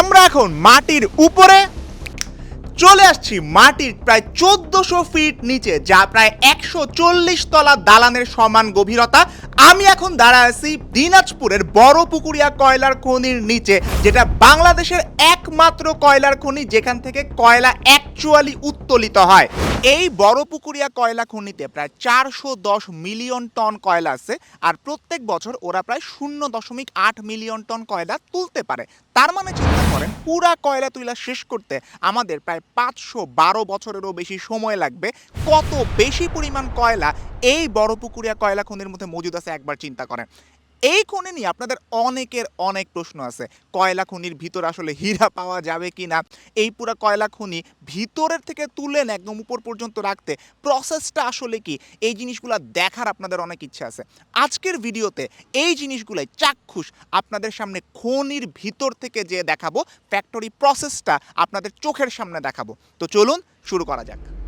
আমরা এখন মাটির উপরে চলে আসছি। মাটির প্রায় চোদ্দশো ফিট নিচে, যা প্রায় একশো চল্লিশ তলা দালানের সমান গভীরতা। আমি এখন দাঁড়ায় আছি দিনাজপুরের বড় পুকুরিয়া কয়লার খনির নিচে, যেটা বাংলাদেশের একমাত্র কয়লার খনি, যেখান থেকে কয়লা অ্যাকচুয়ালি উত্তোলিত হয়। এই বড় পুকুরিয়া কয়লা খনিতে প্রায় চারশো দশ মিলিয়ন টন কয়লা আছে, আর প্রত্যেক বছর ওরা প্রায় শূন্য দশমিক আট মিলিয়ন টন কয়লা তুলতে পারে। তার মানে চিন্তা করেন, পুরা কয়লা তুলা শেষ করতে আমাদের প্রায় পাঁচশো বারো বছরেরও বেশি সময় লাগবে। কত বেশি পরিমাণ কয়লা এই বড় পুকুরিয়া কয়লা খনির মধ্যে মজুদ আছে একবার চিন্তা করেন। এই খনি নিয়ে আপনাদের অনেকের অনেক প্রশ্ন আছে। কয়লা খনির ভিতর আসলে হীরা পাওয়া যাবে কি না এই পুরা কয়লা খনি ভিতরের থেকে তুলেন একদম উপর পর্যন্ত রাখতে প্রসেসটা আসলে কি? এই জিনিসগুলো দেখার আপনাদের অনেক ইচ্ছা আছে। আজকের ভিডিওতে এই জিনিসগুলাই চাক্ষুষ আপনাদের সামনে খনির ভিতর থেকে যে দেখাবো ফ্যাক্টরি প্রসেসটা আপনাদের চোখের সামনে দেখাবো। তো চলুন, শুরু করা যাক।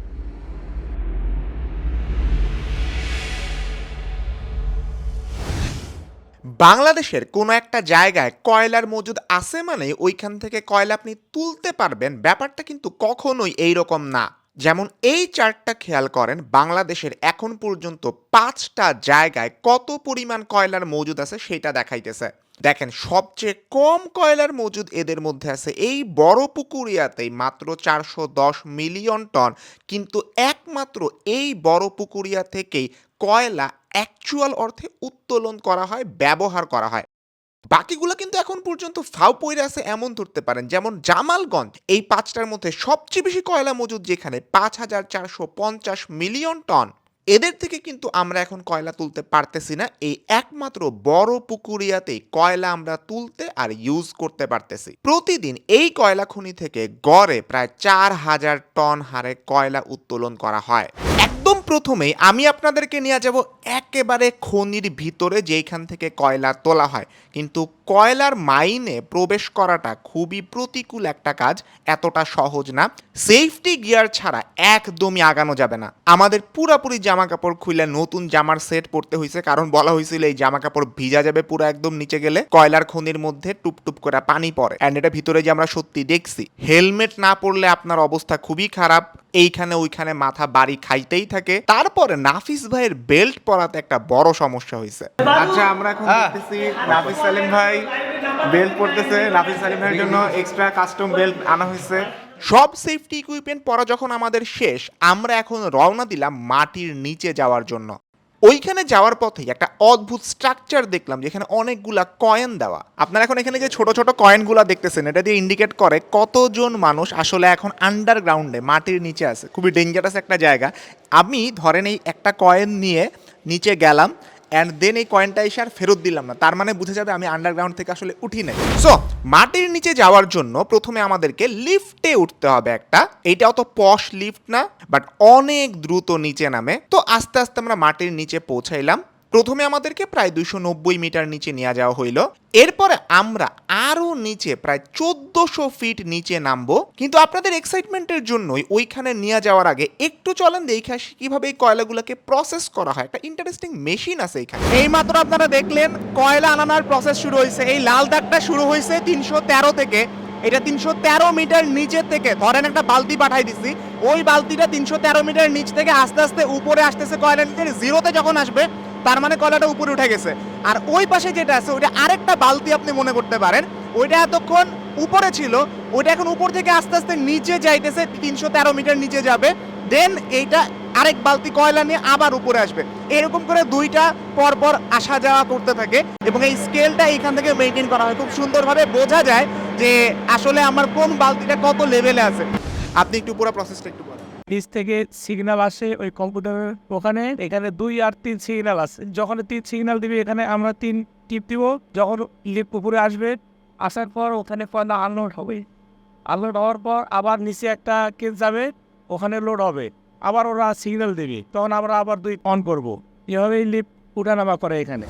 বাংলাদেশের কোনো একটা জায়গায় কয়লার মজুদ আছে মানে ওইখান থেকে কয়লা আপনি তুলতে পারবেন, ব্যাপারটা কিন্তু কখনোই এই রকম না। যেমন এই চার্টটা খেয়াল করেন, বাংলাদেশের এখন পর্যন্ত পাঁচটা জায়গায় কত পরিমাণ কয়লার মজুদ আছে সেটা দেখাইতেছে। দেখেন, সবচেয়ে কম কয়লার মজুদ এদের মধ্যে আছে এই বড় পুকুরিয়াতেই মাত্র চারশো দশ মিলিয়ন টন। কিন্তু একমাত্র এই বড় পুকুরিয়া থেকেই কয়লা অ্যাকচুয়াল অর্থে উত্তোলন করা হয়, ব্যবহার করা হয়। বাকিগুলো কিন্তু এখন পর্যন্ত ফাও পইরে আছে এমন ধরতে পারেন, যেমন জামালগঞ্জ। এই পাঁচটার মধ্যে সবচেয়ে বেশি কয়লা মজুদ যেখানে পাঁচ হাজার চারশো পঞ্চাশ মিলিয়ন টন। এদের থেকে কিন্তু আমরা এখন কয়লা তুলতে পারতেছি না, এই একমাত্র বড় পুকুরিয়াতেই কয়লা আমরা তুলতে আর ইউজ করতে পারতেছি। প্রতিদিন এই কয়লা খনি থেকে গড়ে প্রায় চার হাজার টন হারে কয়লা উত্তোলন করা হয়। একদম প্রথমেই আমি আপনাদেরকে নিয়ে যাব একেবারে খনির ভিতরে যেইখান থেকে কয়লা তোলা হয়। কিন্তু কয়লার মাইনে প্রবেশ করাটা খুবই প্রতিকূল একটা কাজ, এতটা সহজ না। সেফটি গিয়ার ছাড়া একদমই আগানো যাবে না। আমাদের পুরাপুরি জামা কাপড় খুলে নতুন জামার সেট পরতে হয়েছে কারণ বলা হয়েছিল এই জামা কাপড় ভিজা যাবে পুরো একদম নিচে গেলে। কয়লার খনির মধ্যে টুপটুপ করে পানি পড়ে। অ্যান্ড এটা ভিতরে যে আমরা সত্যি দেখছি, হেলমেট না পরলে আপনার অবস্থা খুবই খারাপ। এইখানে ওইখানে মাথা বাড়ি খাইতেই থাকে। তারপরে নাফিস ভাইয়ের বেল্ট পরাতে একটা বড় সমস্যা হয়েছে। আচ্ছা আমরা এখন দেখতেছি নাফিস সালিম ভাই বেল্ট পরতেছে। নাফিস সালিম ভাইয়ের জন্য এক্সট্রা কাস্টম বেল্ট আনা হয়েছে। সব সেফটি ইকুইপমেন্ট পরা যখন আমাদের শেষ আমরা এখন রওনা দিলাম মাটির নিচে যাওয়ার জন্য। ওইখানে যাওয়ার পথেই একটা অদ্ভুত স্ট্রাকচার দেখলাম, যেখানে অনেকগুলা কয়েন দেওয়া। আপনারা এখন এখানে যে ছোট ছোট কয়েনগুলা দেখতেছেন, এটা দিয়ে ইন্ডিকেট করে কতজন মানুষ আসলে এখন আন্ডারগ্রাউন্ডে মাটির নিচে আছে। খুবই ডেঞ্জারাস একটা জায়গা। আমি ধরেন এই একটা কয়েন নিয়ে নিচে গেলাম অ্যান্ড দেন এই কয়েনটা এসে আর ফেরত দিলাম না। তার মানে বুঝে যাবে আমি আন্ডারগ্রাউন্ড থেকে আসলে উঠি নাই। সো মাটির নিচে যাওয়ার জন্য প্রথমে আমাদেরকে লিফটে উঠতে হবে একটা। এইটা অত পশ লিফট না বাট অনেক দ্রুত নিচে নামে। তো আস্তে আস্তে আমরা মাটির নিচে পৌঁছাইলাম। প্রথমে আমাদেরকে প্রায় দুইশো নব্বই মিটার নিচে নিয়ে যাওয়া হইল। এরপরে আমরা আরও নিচে প্রায় চোদ্দশো ফিট নিচে নামবো। কিন্তু আপনাদের এক্সাইটমেন্টের জন্যই ওইখানে নিয়ে যাওয়ার আগে একটু চলেন দেখে আসি কীভাবে এই কয়লাগুলোকে প্রসেস করা হয়। একটা ইন্টারেস্টিং মেশিন আছে এখানে। এই মাত্র আপনারা দেখলেন কয়লা আনানোর প্রসেস শুরু হয়েছে। এই লাল দাগটা শুরু হয়েছে তিনশো তেরো থেকে। এটা তিনশো তেরো মিটার নিচের থেকে। ধরেন একটা বালতি পাঠাই দিছি। ওই বালতিটা তিনশো তেরো মিটার নিচ থেকে আস্তে আস্তে উপরে আসতেছে কয়লা নিচের। জিরোতে যখন আসবে তার মানে কয়লাটা উপরে উঠে গেছে। আর ওই পাশে যেটা আছে, ওইটা আরেকটা বালতি আপনি মনে করতে পারেন। ওইটা এতক্ষণ উপরে ছিল, ওইটা এখন উপর থেকে আস্তে আস্তে নিচে যাইতেছে, তিনশো তেরো মিটার নিচে যাবে। দেন এইটা আরেক বালতি কয়লা নিয়ে আবার উপরে আসবে। এরকম করে দুইটা পর পর আসা যাওয়া করতে থাকে এবং এই স্কেলটা এইখান থেকে মেনটেন করা হয়। খুব সুন্দরভাবে বোঝা যায় যে আসলে আমার কোন বালতিটা কত লেভেলে আছে। আপনি একটু পুরো প্রসেসটা একটু নিচ থেকে সিগনাল আসে ওই কম্পিউটারের ওখানে, এখানে দুই আর তিন সিগনাল আছে যখন তিন সিগন্যাল দিবে, এখানে আমরা তিন টিপ দিব। যখন লিফট উপরে আসবে, আসার পর ওখানে কয়লা আনলোড হবে। আনলোড হওয়ার পর আবার নিচে একটা কেস যাবে, ওখানে লোড হবে। আবার ওরা সিগন্যাল দেবে। তখন আমরা আবার দুই অন করব। এভাবেই লিফট উঠানামা করে এখানে।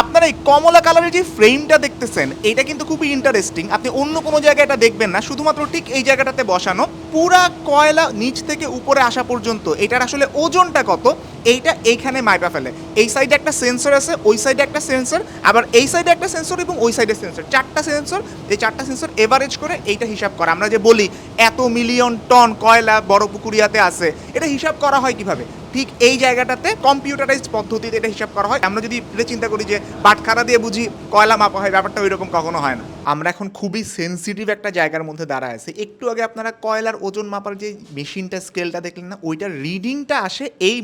আপনারা এই কমলা কালারের যে ফ্রেমটা দেখতেছেন, এটা কিন্তু খুবই ইন্টারেস্টিং আপনি অন্য কোনো জায়গায় এটা দেখবেন না। শুধুমাত্র ঠিক এই জায়গাটাতে বসানো। পুরা কয়লা নিচ থেকে উপরে আসা পর্যন্ত এটার আসলে ওজনটা কত, এইটা এইখানে মাইপা ফেলে। এই সাইডে একটা সেন্সর আছে, ওই সাইডে একটা সেন্সর আবার এই সাইডে একটা সেন্সর এবং ওই সাইডে সেন্সর চারটা সেন্সর এই চারটা সেন্সর এভারেজ করে এইটা হিসাব করা। আমরা যে বলি, এত মিলিয়ন টন কয়লা বড় পুকুরিয়াতে আছে, এটা হিসাব করা হয় কীভাবে? ঠিক এই জায়গাটাতে কম্পিউটারাইজড পদ্ধতিতে এটা হিসাব করা হয়। আমরা যদি চিন্তা করি যে বাটখারা দিয়ে বুঝি কয়লা মাপা হয়, ব্যাপারটা ওই রকম কখনো হয় না। আমরা এখন খুবই সেনসিটিভ একটা জায়গার মধ্যে দাঁড়ায় আছি। একটু আগে আপনারা কয়লার ওজন মাপার যে মেশিনটা স্কেলটা দেখলেন না, ওইটার রিডিংটা আসে এই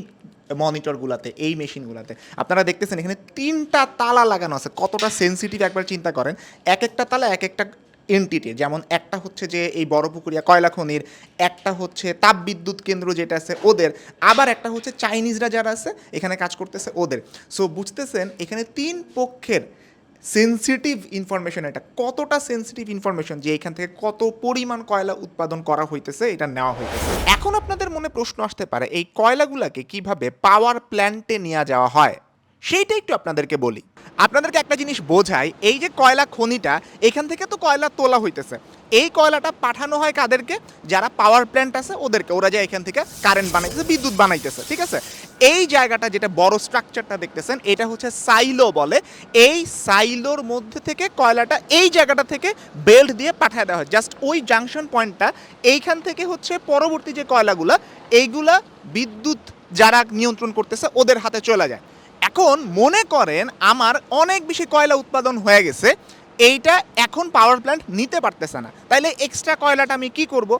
মনিটরগুলাতে এই মেশিনগুলাতে আপনারা দেখতেছেন এখানে তিনটা তালা লাগানো আছে। কতটা সেনসিটিভ একবার চিন্তা করেন। এক একটা তালা এক একটা এনটিটি যেমন একটা হচ্ছে যে এই বড় পুকুরিয়া, কয়লা খনির, একটা হচ্ছে তাপবিদ্যুৎ কেন্দ্র যেটা আছে ওদের, আবার একটা হচ্ছে চাইনিজরা যারা আছে, এখানে কাজ করতেছে ওদের। সো বুঝতেছেন, এখানে তিন পক্ষের সেন্সিটিভ ইনফরমেশন এটা। কতটা সেন্সিটিভ ইনফরমেশন যে এখান থেকে কত পরিমাণ কয়লা উৎপাদন করা হইতেছে, এটা নেওয়া হইতেছে। এখন আপনাদের মনে প্রশ্ন আসতে পারে, এই কয়লাগুলাকে কীভাবে পাওয়ার প্ল্যান্টে নিয়ে যাওয়া হয়? সেইটা একটু আপনাদেরকে বলি। আপনাদেরকে একটা জিনিস বোঝাই, এই যে কয়লা খনিটা, এখান থেকে তো কয়লা তোলা হইতেছে। এই কয়লাটা পাঠানো হয় কাদেরকে? যারা পাওয়ার প্ল্যান্ট আছে, ওদেরকে। ওরা যে এখান থেকে কারেন্ট বানাইতেছে, বিদ্যুৎ বানাইতেছে, ঠিক আছে? এই জায়গাটা যেটা বড় স্ট্রাকচারটা দেখতেছেন, এটা হচ্ছে সাইলো বলে। এই সাইলোর মধ্যে থেকে কয়লাটা এই জায়গাটা থেকে বেল্ট দিয়ে পাঠিয়ে দেওয়া হয়। জাস্ট ওই জাংশন পয়েন্টটা এইখান থেকে হচ্ছে পরবর্তী যে কয়লাগুলা, এইগুলা বিদ্যুৎ যারা নিয়ন্ত্রণ করতেছে, ওদের হাতে চলে যায়। এখন মনে করেন আমার অনেক বেশি কয়লা উৎপাদন হয়ে গেছে, এইটা এখন পাওয়ার প্ল্যান্ট নিতে পারতেছে না। তাইলে এক্সট্রা কয়লাটা আমি কি করব?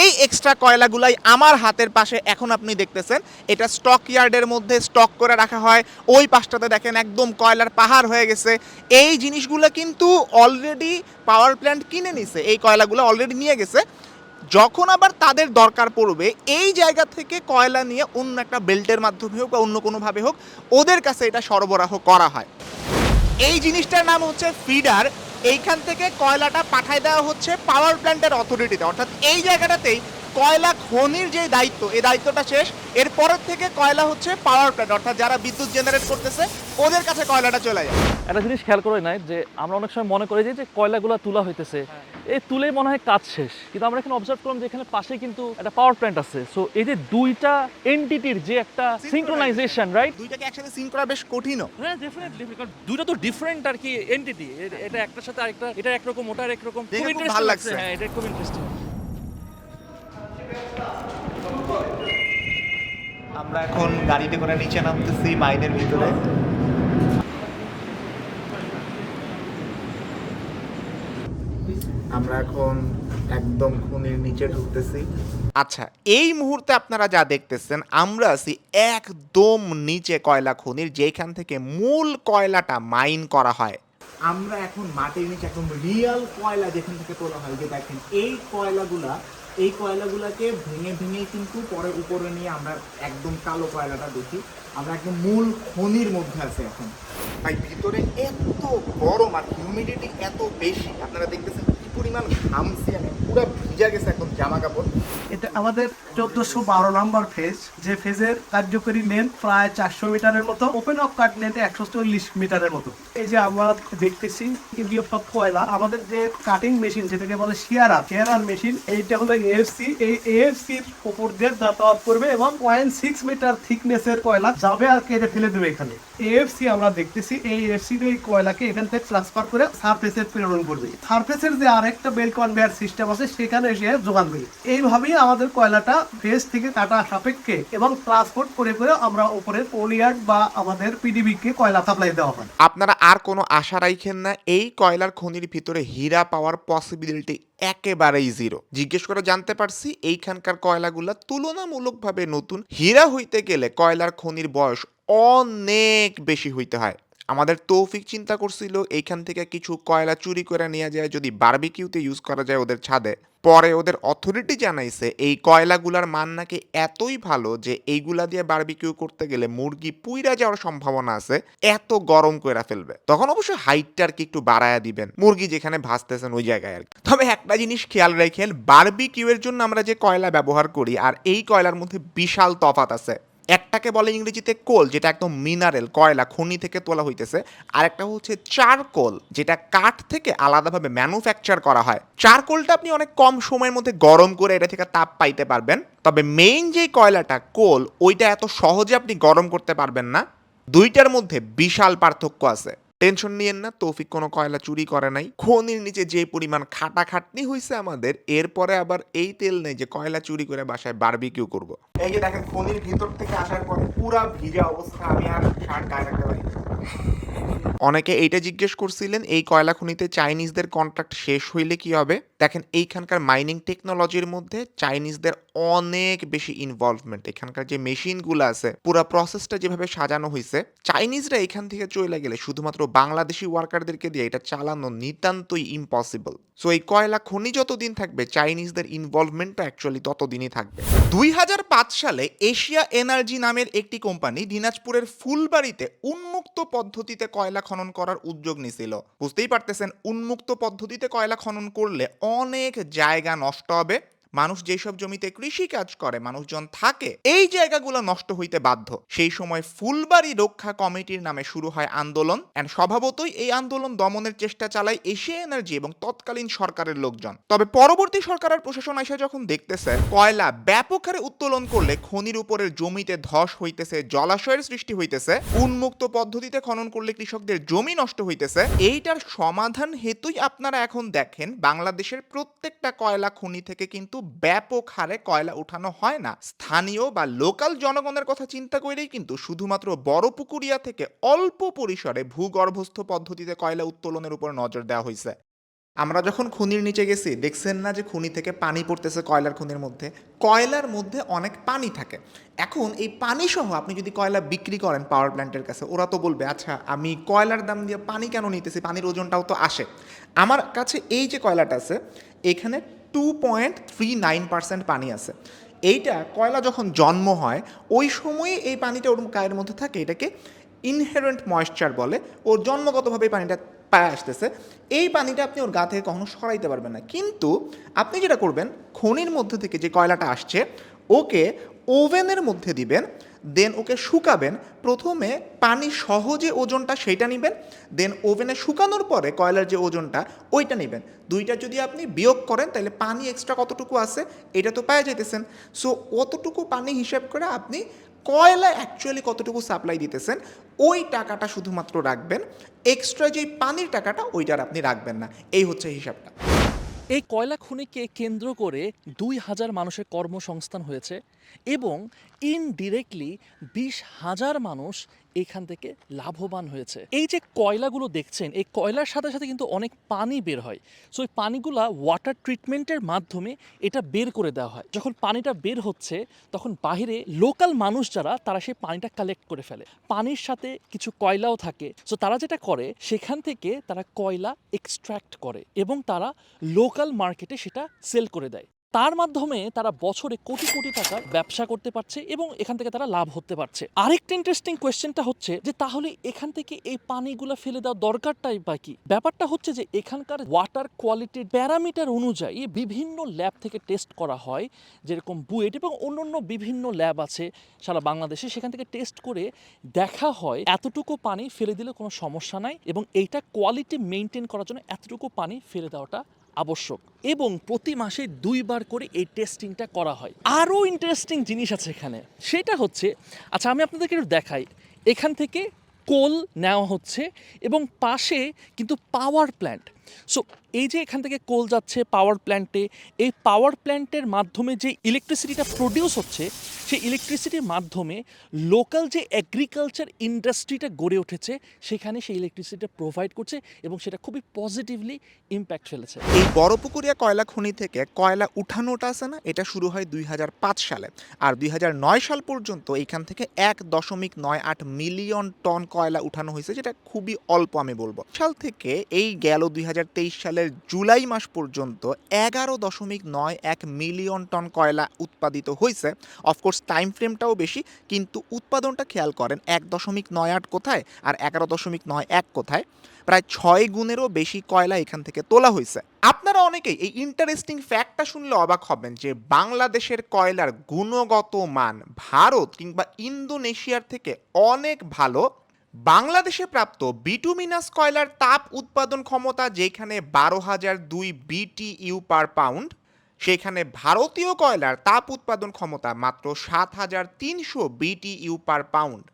এই এক্সট্রা কয়লাগুলাই আমার হাতের পাশে এখন আপনি দেখতেছেন, এটা স্টক ইয়ার্ডের মধ্যে স্টক করে রাখা হয়, ওই পাশটাতে দেখেন একদম কয়লার পাহাড় হয়ে গেছে। এই জিনিসগুলো কিন্তু অলরেডি পাওয়ার প্ল্যান্ট কিনে নিছে, এই কয়লাগুলো অলরেডি নিয়ে গেছে। যখন আবার তাদের দরকার পড়বে, এই জায়গা থেকে কয়লা নিয়ে অন্য একটা বেল্টের মাধ্যমে হোক বা অন্য কোনোভাবে হোক, ওদের কাছে এটা সরবরাহ করা হয়। এই জিনিসটার নাম হচ্ছে ফিডার। এইখান থেকে কয়লাটা পাঠায় দেওয়া হচ্ছে পাওয়ার প্ল্যান্টের অথরিটিতে। অর্থাৎ এই জায়গাটাতেই কয়লা খনির যে দায়িত্ব, এই দায়িত্বটা শেষ। এরপরের থেকে কয়লা হচ্ছে পাওয়ার প্ল্যান্ট, অর্থাৎ যারা বিদ্যুৎ জেনারেট করতেছে, ওদের কাছে কয়লাটা চলে যায়। একটা জিনিস খেয়াল করে নাই যে আমরা অনেক সময় মনে করি যে যে কয়লাগুলো তোলা হইতেছে এই তুলেই মনে হয় কাজ শেষ। কিন্তু আমরা এখানে অবজার্ভ করলাম যে এখানে পাশে কিন্তু একটা পাওয়ার প্ল্যান্ট আছে। সো এই যে দুইটা এন্টিটির যে একটা সিঙ্ক্রোনাইজেশন রাইট দুইটাকে একসাথে সিঙ্ক করা বেশ কঠিন হ্যাঁ ডেফিনেটলি কারণ দুটো তো ডিফারেন্ট আর কি এন্টিটি এটা একটার সাথে আরেকটা এটা একরকম ওটা একরকম খুব খুব ভালো। লাগছে। হ্যাঁ এটা খুব ইন্টারেস্টিং আমরা এখন গাড়িতে করে নিচে নামতেছি মাইনের ভিতরে। আমরা এখন একদম খুনির নিচে ঢুকতেছি। আচ্ছা এই মুহূর্তে আপনারা যা দেখতেছেন আমরা আছি একদম নিচে কয়লা খনির যেখান থেকে মূল কয়লাটা মাইন করা হয়। আমরা এখন মাটির নিচে একদম রিয়েল কয়লা যেখান থেকে তোলা হয় যে দেখেন এই কয়লাগুলা এই কয়লাগুলাকে ভেঙে ভেঙে কিন্তু পরে উপরে নিয়ে আমরা একদম কালো কয়লাটা দেখি। আমরা একদম মূল খনির মধ্যে আছি এখন। ভাই ভিতরে এত গরম আর হিউমিডিটি এত বেশি আপনারা দেখতেছেন? পরিমাণ ঘামছি আমি। পুরো ভিজা গেছে একদম জামা কাপড় এটা আমাদের চোদ্দশো বারো নম্বর ফেজ যে ফেজের কার্যকরী লেন্থ প্রায় চারশো মিটারের মতো। ওপেন অফ কাট লেন্থ একশো চল্লিশ মিটারের মতো। এই যে আমরা দেখতেছি কয়লা। আমাদের যে কাটিং মেশিন যেটাকে বলে শিয়ারার শিয়ারার মেশিন এইটা হলো এএফসি এই এএফসির উপর দিয়ে যাতায়াত করবে এবং পয়েন্ট সিক্স মিটার থিকনেসের কয়লা যাবে আর কেটে ফেলে দেবে এখানে। এএফসি আমরা দেখতেছি, এই এএফসি এই কয়লাকে এখান থেকে ট্রান্সফার করে সারফেসে প্রেরণ করবে। সারফেসের যে আরেকটা বেল কনভেয়ার সিস্টেম আছে, সেখানে এসে যোগান দেবে এইভাবেই আমাদের কয়লাটা ফেস থেকে কাটা সাপেক্ষে এবং ট্রান্সপোর্ট করে করে আমরা উপরের পোলিয়ার্ড বা আমাদের পিডিবি কে কয়লা সাপ্লাই দেওয়া হয়। আপনারা আর কোনো আশা রাখেন না, এই কয়লার খনির ভিতরে হীরা পাওয়ার পসিবিলিটি একেবারেই জিরো জিজ্ঞেস করে জানতে পারছি, এইখানকার কয়লাগুলা তুলনামূলকভাবে নতুন। হীরা হইতে গেলে কয়লার খনির বয়স অনেক বেশি হইতে হয়। আমাদের তৌফিক চিন্তা করছিল এইখান থেকে কিছু কয়লা চুরি করে নিয়ে যায়, যদি বার্বিকিউতে ইউজ করা যায় ওদের ছাদে। পরে ওদের অথরিটি জানাইছে, এই কয়লাগুলার মান নাকি এতই ভালো যে এইগুলা দিয়ে বার্বিকিউ করতে গেলে মুরগি পুইরা যাওয়ার সম্ভাবনা আছে, এত গরম করে ফেলবে। তখন অবশ্য হাইটটা আর কি একটু বাড়ায়া দিবেন, মুরগি যেখানে ভাসতেছেন ওই জায়গায় আর তবে একটা জিনিস খেয়াল রাখেন, বারবিকিউ এর জন্য আমরা যে কয়লা ব্যবহার করি, আর এই কয়লার মধ্যে বিশাল তফাত আছে। একটাকে বলে ইংরেজিতে কোল, যেটা একদম মিনারেল, কয়লা, খনি থেকে তোলা হইতেছে। আর একটা হচ্ছে চারকোল, যেটা কাঠ থেকে আলাদাভাবে ম্যানুফ্যাকচার করা হয়। চারকোলটা আপনি অনেক কম সময়ের মধ্যে গরম করে এটা থেকে তাপ পাইতে পারবেন। তবে মেইন যে কয়লাটা, কোল, ওইটা এত সহজে আপনি গরম করতে পারবেন না। দুইটার মধ্যে বিশাল পার্থক্য আছে। টেনশন নিয়েন না তৌফিক কোনো কয়লা চুরি করে নাই। খনির নিচে যে পরিমাণ খাটাখাটনি হয়েছে আমাদের এরপরে আবার এই তেল নেই যে কয়লা চুরি করে বাসায় বারবিকিউ করব। এই যে দেখেন খনির ভিতর থেকে আসার পর পুরা ভিজা অবস্থা আমি আর শার্ট গায়ে রাখতে পারি অনেকে এইটা জিজ্ঞেস করছিলেন এই কয়লা খনিতে চাইনিজদের কন্ট্রাক্ট শেষ হইলে কি হবে? দেখেন, এইখানকার মাইনিং টেকনোলজির মধ্যে চাইনিজদের অনেক বেশি ইনভলভমেন্ট এখানকার যে মেশিনগুলো আছে, পুরো প্রসেসটা যেভাবে সাজানো হয়েছে চাইনিজরা এখান থেকে চলে গেলে শুধুমাত্র বাংলাদেশি ওয়ার্কারদেরকে দিয়ে এটা চালানো নিতান্তই ইম্পসিবল সো এই কয়লা খনি যতদিন থাকবে চাইনিজদের ইনভলভমেন্টটা অ্যাকচুয়ালি ততদিনই থাকবে। দুই হাজার পাঁচ সালে এশিয়া এনার্জি নামের একটি কোম্পানি দিনাজপুরের ফুলবাড়িতে উন্মুক্ত পদ্ধতিতে কয়লা খনন করার উদ্যোগ নিছিল। বুঝতেই পারতেছেন, উন্মুক্ত পদ্ধতিতে কয়লা খনন করলে অনেক জায়গা নষ্ট হবে। মানুষ যেসব জমিতে কৃষি কাজ করে, মানুষজন থাকে, এই জায়গাগুলো নষ্ট হইতে বাধ্য। সেই সময় ফুলবাড়ি রক্ষা কমিটির নামে শুরু হয় আন্দোলন এন্ড স্বভাবতই এই আন্দোলন দমনের চেষ্টা চালায় এশিয়া এনার্জি এবং তৎকালীন সরকারের লোকজন। তবে পরবর্তী সরকারের প্রশাসন এসে যখন দেখতেছে, কয়লা ব্যাপক হারে উত্তোলন করলে খনির উপরের জমিতে ধস হইতেছে, জলাশয়ের সৃষ্টি হইতেছে, উন্মুক্ত পদ্ধতিতে খনন করলে কৃষকদের জমি নষ্ট হইতেছে, এইটার সমাধান হেতুই আপনারা এখন দেখেন, বাংলাদেশের প্রত্যেকটা কয়লা খনি থেকে কিন্তু ব্যাপক হারে কয়লা উঠানো হয় না। স্থানীয় বা লোকাল জনগণের কথা চিন্তা করেই কিন্তু শুধুমাত্র বড় পুকুরিয়া থেকে অল্প পরিসরে ভূগর্ভস্থ পদ্ধতিতে কয়লা উত্তোলনের উপর নজর দেওয়া হয়েছে। আমরা যখন খুনির নিচে গেছি, দেখছেন না যে খুনি থেকে পানি পড়তেছে কয়লার খুনির মধ্যে? কয়লার মধ্যে অনেক পানি থাকে। এখন এই পানি সহ আপনি যদি কয়লা বিক্রি করেন পাওয়ার প্ল্যান্টের কাছে, ওরা তো বলবে আচ্ছা আমি কয়লার দাম দিয়ে পানি কেন নিতেছি? পানির ওজনটাও তো আসে। আমার কাছে এই যে কয়লাটা আছে, এখানে two point three nine percent পানি আছে। এইটা কয়লা যখন জন্ম হয়, ওই সময়ে এই পানিটা ওর গায়ের মধ্যে থাকে, এটাকে ইনহেরেন্ট ময়েশ্চার বলে। ওর জন্মগতভাবে পানিটা পায়ে আসতেছে। এই পানিটা আপনি ওর গা থেকে কখনো সরাইতে পারবেন না। কিন্তু আপনি যেটা করবেন, খনির মধ্যে থেকে যে কয়লাটা আসছে, ওকে ওভেনের মধ্যে দিবেন, দেন ওকে শুকাবেন। প্রথমে পানি সহ যে ওজনটা সেইটা নেবেন, দেন ওভেনে শুকানোর পরে কয়লার যে ওজনটা ওইটা নেবেন। দুইটা যদি আপনি বিয়োগ করেন, তাহলে পানি এক্সট্রা কতটুকু আছে এটা তো পাওয়া যাইতেছেন। সো অতটুকু পানি হিসাব করে আপনি কয়লা অ্যাকচুয়ালি কতটুকু সাপ্লাই দিতেছেন, ওই টাকাটা শুধুমাত্র রাখবেন। এক্সট্রা যে পানির টাকাটা, ওইটার আপনি রাখবেন না। এই হচ্ছে হিসাবটা। এই কয়লা খনিকে কেন্দ্র করে দুই হাজার মানুষের কর্মসংস্থান হয়েছে এবং ইনডিরেক্টলি বিশ হাজার মানুষ এখান থেকে লাভবান হয়েছে। এই যে কয়লাগুলো দেখছেন, এই কয়লার সাথে সাথে কিন্তু অনেক পানি বের হয়। সো এই পানিগুলা ওয়াটার ট্রিটমেন্টের মাধ্যমে এটা বের করে দেওয়া হয়। যখন পানিটা বের হচ্ছে, তখন বাইরে লোকাল মানুষ যারা, তারা সেই পানিটা কালেক্ট করে ফেলে। পানির সাথে কিছু কয়লাও থাকে। সো তারা যেটা করে, সেখান থেকে তারা কয়লা এক্সট্র্যাক্ট করে এবং তারা লোকাল মার্কেটে সেটা সেল করে দেয়। তার মাধ্যমে তারা বছরে কোটি কোটি টাকা ব্যবসা করতে পারছে এবং এখান থেকে তারা লাভ হতে পারছে। আরেকটা ইন্টারেস্টিং কোয়েশ্চেনটা হচ্ছে যে তাহলে এখান থেকে এই পানিগুলো ফেলে দেওয়ার দরকারটাই বা কি? ব্যাপারটা হচ্ছে যে এখানকার ওয়াটার কোয়ালিটির প্যারামিটার অনুযায়ী বিভিন্ন ল্যাব থেকে টেস্ট করা হয়, যেরকম বুয়েট এবং অন্যান্য বিভিন্ন ল্যাব আছে সারা বাংলাদেশে। সেখান থেকে টেস্ট করে দেখা হয় এতটুকু পানি ফেলে দিলে কোনো সমস্যা নাই এবং এইটা কোয়ালিটি মেনটেন করার জন্য এতটুকু পানি ফেলে দেওয়াটা আবশ্যক। এবং প্রতি মাসে দুইবার করে এই টেস্টিংটা করা হয়। আরও ইন্টারেস্টিং জিনিস আছে এখানে। সেটা হচ্ছে আচ্ছা আমি আপনাদেরকে একটু দেখাই। এখান থেকে কোল নেওয়া হচ্ছে এবং পাশে কিন্তু পাওয়ার প্ল্যান্ট সো এই যে এখান থেকে কোল যাচ্ছে পাওয়ার প্ল্যান্টে এই পাওয়ার প্ল্যান্টের মাধ্যমে যে ইলেকট্রিসিটিটা প্রডিউস হচ্ছে, সেই ইলেকট্রিসিটির মাধ্যমে লোকাল যে এগ্রিকালচার ইন্ডাস্ট্রিটা গড়ে উঠেছে, সেখানে সেই ইলেকট্রিসিটিটা প্রোভাইড করছে এবং সেটা খুবই পজিটিভলি ইম্প্যাক্ট ফেলেছে। এই বড়পুকুরিয়া কয়লা খনি থেকে কয়লা উঠানোটা আছে না? এটা শুরু হয় দুই হাজার পাঁচ সালে। আর দুই হাজার নয় সাল পর্যন্ত এইখান থেকে এক দশমিক নয় আট মিলিয়ন টন কয়লা উঠানো হয়েছে, যেটা খুবই অল্প আমি বলব। সাল থেকে এই গেল দুই সালের সালের জুলাই মাস পর্যন্ত এগারো দশমিক নয় এক মিলিয়ন টন কয়লা উৎপাদিত হয়েছে অফকোর্স টাইম ফ্রেমটাও বেশি, কিন্তু উৎপাদনটা খেয়াল করেন, এক দশমিক নয় আট কোথায় আর এগারো দশমিক নয় এক কোথায়? প্রায় ছয় গুণেরও বেশি কয়লা এখান থেকে তোলা হয়েছে আপনারা অনেকেই এই ইন্টারেস্টিং ফ্যাক্টটা শুনলে অবাক হবেন যে বাংলাদেশের কয়লার গুণগত মান ভারত কিংবা ইন্দোনেশিয়ার থেকে অনেক ভালো বাংলাদেশে প্রাপ্ত বিটুমিনাস কয়লার তাপ উৎপাদন ক্ষমতা যেখানে বারো হাজার দুই বিটিইউ পার পাউন্ড, সেখানে ভারতীয় কয়লার তাপ উৎপাদন ক্ষমতা মাত্র সাত হাজার তিনশো বিটিইউ পার পাউন্ড।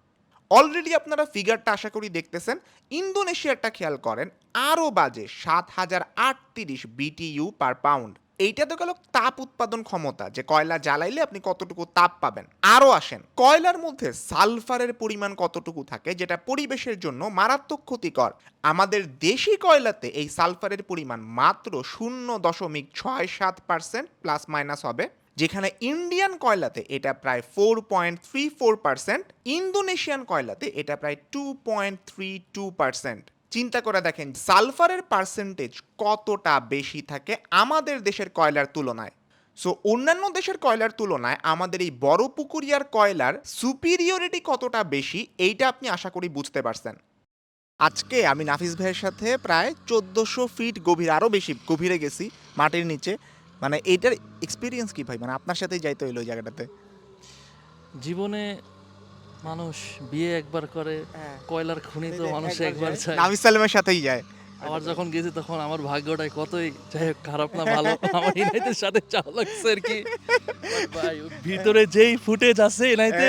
অলরেডি আপনারা ফিগারটা আশা করি দেখতেছেন। ইন্দোনেশিয়ারটা খেয়াল করেন, আরও বাজে সাত হাজার আটত্রিশ বিটিইউ পার পাউন্ড। এইটা তো গেল তাপ উৎপাদন ক্ষমতা, যে কয়লা জ্বালাইলে আপনি কতটুকু তাপ পাবেন। আরও আসেন, কয়লার মধ্যে সালফারের পরিমাণ কতটুকু থাকে, যেটা পরিবেশের জন্য মারাত্মক ক্ষতিকর। আমাদের দেশি কয়লাতে এই সালফারের পরিমাণ মাত্র শূন্য দশমিক ছয় সাত পার্সেন্ট প্লাস মাইনাস হবে, যেখানে ইন্ডিয়ান কয়লাতে এটা প্রায় four point three four percent, Indonesian কয়লাতে এটা প্রায় two point three two percent. চিন্তা করে দেখেন, সালফারের পার্সেন্টেজ কতটা বেশি থাকে আমাদের দেশের কয়লার তুলনায়? সো অন্যান্য দেশের কয়লার তুলনায় আমাদের এই বড় পুকুরিয়ার কয়লার সুপিরিয়রিটি কতটা বেশি এইটা আপনি আশা করি বুঝতে পারছেন। আজকে আমি নাফিস ভাইয়ের সাথে প্রায় চোদ্দোশো ফিট গভীর আরও বেশি গভীরে গেছি মাটির নিচে। মানে এইটার এক্সপিরিয়েন্স কি ভাই? মানে আপনার সাথেই যাইতে হইল ওই জায়গাটাতে। জীবনে মানুষ বিয়ে একবার করে কয়লার খনি তো মানুষ একবার চায় নাফিস সালেমের সাথেই যায়। আমার যখন গেছি তখন আমার ভাগ্যটাই কতই যাই হোক খারাপ না ভালো আমার ইনাইতের সাথে চাও লাগছে আর কি। ভাই ভিতরে যেই ফুটেজ আছে ইনাইতে।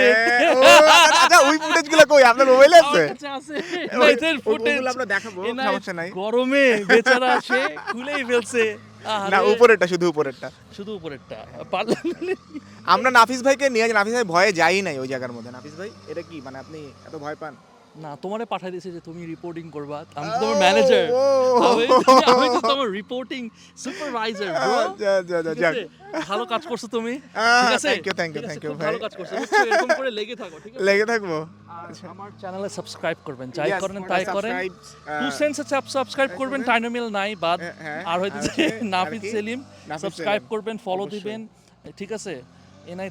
আচ্ছা, আচ্ছা ওই ফুটেজগুলো কই? আপনার মোবাইলে আছে? আছে। ইনাইতের ওই- ফুটেজ। আমরা দেখাবো সমস্যা নাই। গরমে বেচারা সে খুলেই ফেলছে। না উপরেরটা শুধু উপরেরটা। শুধু উপরেরটা। পারলাম আমরা নাফিস ভাইকে নিয়ে নাফিস ভাই ভয়ে যাই নাই ওই জায়গার মধ্যে। নাফিস ভাই এটা কি? মানে আপনি এত ভয় পান? না তোমারে পাঠাই দিয়েছে যে তুমি রিপোর্টিং করবা। আমি তো তোমার ম্যানেজার আমি তো তোমার রিপোর্টিং সুপারভাইজার ব্রো আচ্ছা, আচ্ছা, আচ্ছা। ভালো কাজ করছ তুমি। ঠিক আছে? ঠিক আছে, thank you, খুব ভাই। ভালো কাজ করছ। এরকম করে লেগে থাকো ঠিক আছে? লেগে থাকব? আর আমার চ্যানেলে সাবস্ক্রাইব করবেন। যাই করেন তাই করেন। টু সেন্স সাবস্ক্রাইব করবেন টাইনোমিল নাই বাদ। হ্যাঁ, আর হয়তো নাফিদ সেলিম। সাবস্ক্রাইব করবেন ফলো দিবেন। ঠিক আছে? এনাই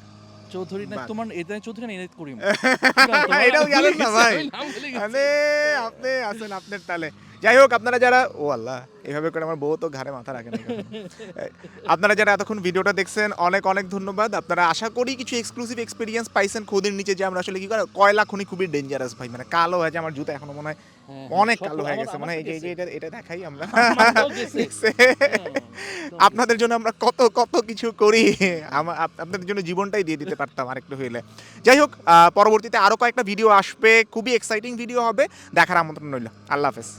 চৌধুরী না তোমার এনাই চৌধুরী না এনাই করিম। এটাও জানেন না ভাই। আরে আপনি আছেন আপনার তালে। যাই হোক আপনারা যারা ও আল্লাহ এভাবে করে আমার বউ তো ঘাড়ে মাথা রাখেন আপনারা যারা এতক্ষণ ভিডিওটা দেখছেন অনেক অনেক ধন্যবাদ। আপনারা আশা করি কিছু এক্সক্লুসিভ এক্সপিরিয়েন্স পাইছেন খোদের নিচে যে আমরা আসলে কি করে কয়লা খনি খুবই ডেঞ্জারাস ভাই। মানে কালো হয়েছে আমার জুতা এখনও মনে হ্যাঁ, অনেক কালো হয়ে গেছে মানে এই যে। এটা এটা দেখাই আমরা। দেখছে? হ্যাঁ, আপনাদের জন্য আমরা কত কত কিছু করি। আপনাদের জন্য জীবনটাই দিয়ে দিতে পারতাম আরেকটু হইলে। যাই হোক পরবর্তীতে আরও কয়েকটা ভিডিও আসবে। খুবই এক্সাইটিং ভিডিও হবে। দেখার আমন্ত্রণ রইল। আল্লাহ হাফেজ।